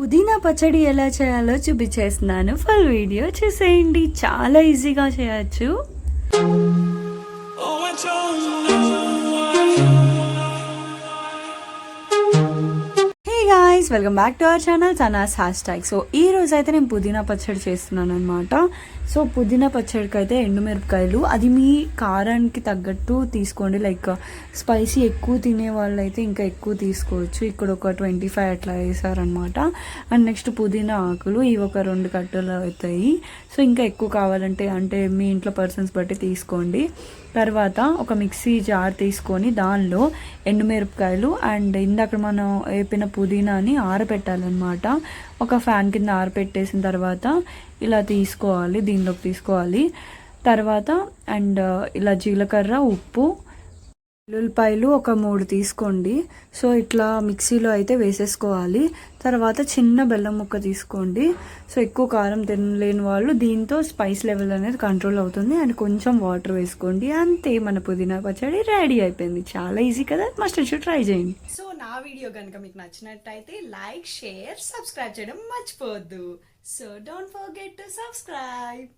పుదీనా పచ్చడి ఎలా చేయాలో చూపించేస్తున్నాను. ఫుల్ వీడియో చూసేయండి. చాలా ఈజీగా చేయొచ్చు. Oh, guys welcome back to our channel Sanas hashtag so ఈ రోజు అయితే నేను పుదీనా పచ్చడి చేస్తున్నాను అనమాట సో పుదీనా పచ్చడికి అయితే ఎండుమిరపకాయలు అది మీ కారానికి తగ్గట్టు తీసుకోండి. లైక్ స్పైసీ ఎక్కువ తినే వాళ్ళు అయితే ఇంకా ఎక్కువ తీసుకోవచ్చు. ఇక్కడ ఒక ట్వంటీ ఫైవ్ అట్లా వేసారనమాట అండ్ నెక్స్ట్ పుదీనా ఆకులు ఇవి ఒక రెండు కట్టలు అవుతాయి. సో ఇంకా ఎక్కువ కావాలంటే అంటే మీ ఇంట్లో పర్సన్స్ బట్టి తీసుకోండి. తర్వాత ఒక మిక్సీ జార్ తీసుకొని దానిలో ఎండుమిరపకాయలు అండ్ ఇందాక మనం వేపిన పుదీనాని ఆరబెట్టాలన్నమాట. ఒక ఫ్యాన్ కింద ఆరబెట్టేసిన తర్వాత ఇలా తీసుకోవాలి దీనిలోకి తీసుకోవాలి. తర్వాత అండ్ uh, ఇలా జీలకర్ర ఉప్పు వెల్లుల్లిపాయలు ఒక మూడు తీసుకోండి. సో ఇట్లా మిక్సీలో అయితే వేసేసుకోవాలి. తర్వాత చిన్న బెల్లం ముక్క తీసుకోండి. సో ఎక్కువ కారం తినలేని వాళ్ళు దీంతో స్పైస్ లెవెల్ అనేది కంట్రోల్ అవుతుంది. అండ్ కొంచెం వాటర్ వేసుకోండి. అంతే మన పుదీనా పచ్చడి రెడీ అయిపోయింది. చాలా ఈజీ కదా? మస్ట్ షూ ట్రై చేయండి. సో నా వీడియో కనుక మీకు నచ్చినట్టయితే లైక్ షేర్ సబ్స్క్రైబ్ చేయడం మర్చిపోవద్దు. So don't forget to subscribe